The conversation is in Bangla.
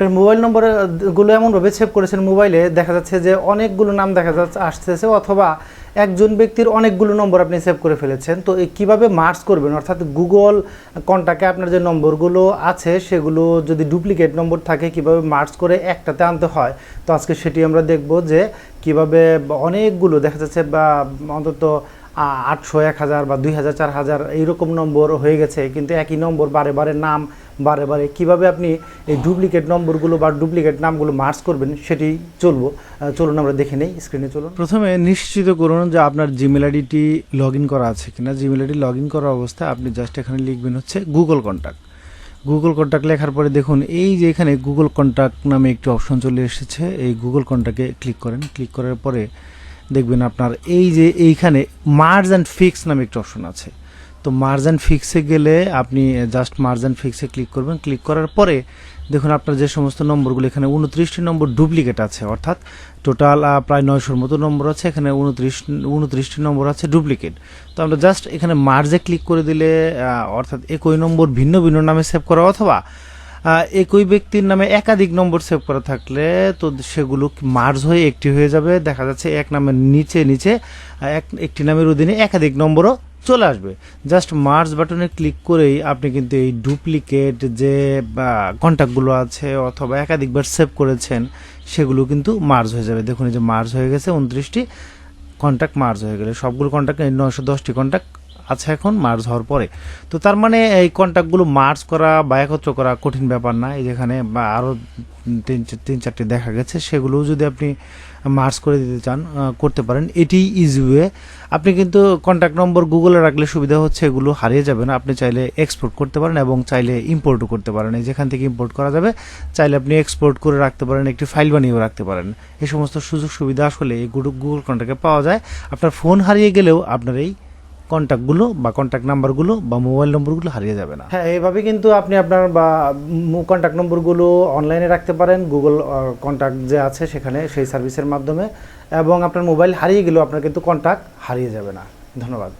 আপনার মোবাইল নম্বরগুলো এমনভাবে সেভ করেছেন মোবাইলে, দেখা যাচ্ছে যে অনেকগুলো নাম দেখা যাচ্ছে, আসতেছে, অথবা একজন ব্যক্তির অনেকগুলো নম্বর আপনি সেভ করে ফেলেছেন। তো কীভাবে মার্চ করবেন? অর্থাৎ গুগল কন্টাক্টে আপনার যে নম্বরগুলো আছে, সেগুলো যদি ডুপ্লিকেট নম্বর থাকে, কীভাবে মার্চ করে একটাতে আনতে হয়? তো আজকে সেটি আমরা দেখব যে কীভাবে অনেকগুলো দেখা যাচ্ছে বা অন্তত আটশো, এক হাজার বা দুই হাজার, চার হাজার এইরকম নম্বর হয়ে গেছে, কিন্তু একই নম্বর বারে বারে নাম বারে বারে কীভাবে আপনি এই ডুপ্লিকেট নম্বরগুলো বা ডুপ্লিকেট নামগুলো মার্চ করবেন সেটি চলবো। চলুন আমরা দেখে নেই স্ক্রিনে চলুন। প্রথমে নিশ্চিত করুন যে আপনার জিমেল আইডিটি লগ ইন করা আছে কিনা। জিমেল আইডি লগ ইন করা অবস্থায় আপনি জাস্ট এখানে লিখবেন হচ্ছে গুগল কন্ট্যাক্ট গুগল কন্ট্যাক্ট লেখার পরে দেখুন, এই যে এখানে গুগল কন্ট্যাক্ট নামে একটি অপশন চলে এসেছে, এই গুগল কন্ট্যাক্টে ক্লিক করেন। ক্লিক করার পরে দেখবেন আপনার এই যে এইখানে মার্জ অ্যান্ড ফিক্স নামে একটি অপশন আছে। তো মার্জ অ্যান্ড ফিক্সে গেলে আপনি জাস্ট মার্জ অ্যান্ড ফিক্সে ক্লিক করবেন। ক্লিক করার পরে দেখুন আপনার যে সমস্ত নম্বরগুলো, এখানে উনত্রিশটি নম্বর ডুপ্লিকেট আছে, অর্থাৎ টোটাল প্রায় নয়শোর মতো নম্বর আছে, এখানে উনত্রিশ, উনত্রিশটি নম্বর আছে ডুপ্লিকেট তো আমরা জাস্ট এখানে মার্জে ক্লিক করে দিলে অর্থাৎ একই নম্বর ভিন্ন ভিন্ন নামে সেভ করা, অথবা একই ব্যক্তির নামে একাধিক নম্বর সেভ করা থাকলে তো সেগুলো মার্জ হয়ে একটি হয়ে যাবে। দেখা যাচ্ছে এক নামের নিচে নিচে এক, একটি নামের অধীনে একাধিক নম্বরও চলে আসবে। জাস্ট মার্জ বাটনে ক্লিক করেই আপনি কিন্তু এই ডুপ্লিকেট যে কন্ট্যাক্টগুলো আছে অথবা একাধিকবার সেভ করেছেন, সেগুলো কিন্তু মার্জ হয়ে যাবে। দেখুন, এই যে মার্জ হয়ে গেছে, উনত্রিশটি কন্ট্যাক্ট মার্জ হয়ে গেলে। সবগুলো কন্ট্যাক্ট নয়শো দশটি কন্ট্যাক্ট আছে এখন মার্জ হওয়ার পরে। তো তার মানে এই কন্ট্যাক্টগুলো মার্জ করা বা একত্র করা কঠিন ব্যাপার না। এই যেখানে বা আরও তিন তিন চারটে দেখা গেছে, সেগুলোও যদি আপনি মার্জ করে দিতে চান করতে পারেন। এটি ইজি ওয়ে আপনি কিন্তু কন্ট্যাক্ট নম্বর গুগলে রাখলে সুবিধা হচ্ছে, এগুলো হারিয়ে যাবে না। আপনি চাইলে এক্সপোর্ট করতে পারেন এবং চাইলে ইম্পোর্টও করতে পারেন। যেখান থেকে ইম্পোর্ট করা যাবে, চাইলে আপনি এক্সপোর্ট করে রাখতে পারেন, একটি ফাইল বানিয়েও রাখতে পারেন। এই সমস্ত সুযোগ সুবিধা আসলে এই গুগল কন্ট্যাক্টে পাওয়া যায়। আপনার ফোন হারিয়ে গেলেও আপনার এই কন্ট্যাক্টগুলো বা কন্ট্যাক্ট নাম্বারগুলো বা মোবাইল নম্বরগুলো হারিয়ে যাবে না। হ্যাঁ এইভাবে কিন্তু আপনি আপনার বা কন্ট্যাক্ট নম্বরগুলো অনলাইনে রাখতে পারেন গুগল কন্ট্যাক্ট যে আছে সেখানে সেই সার্ভিসের মাধ্যমে এবং আপনার মোবাইল হারিয়ে গেলেও আপনার কিন্তু কন্ট্যাক্ট হারিয়ে যাবে না। ধন্যবাদ।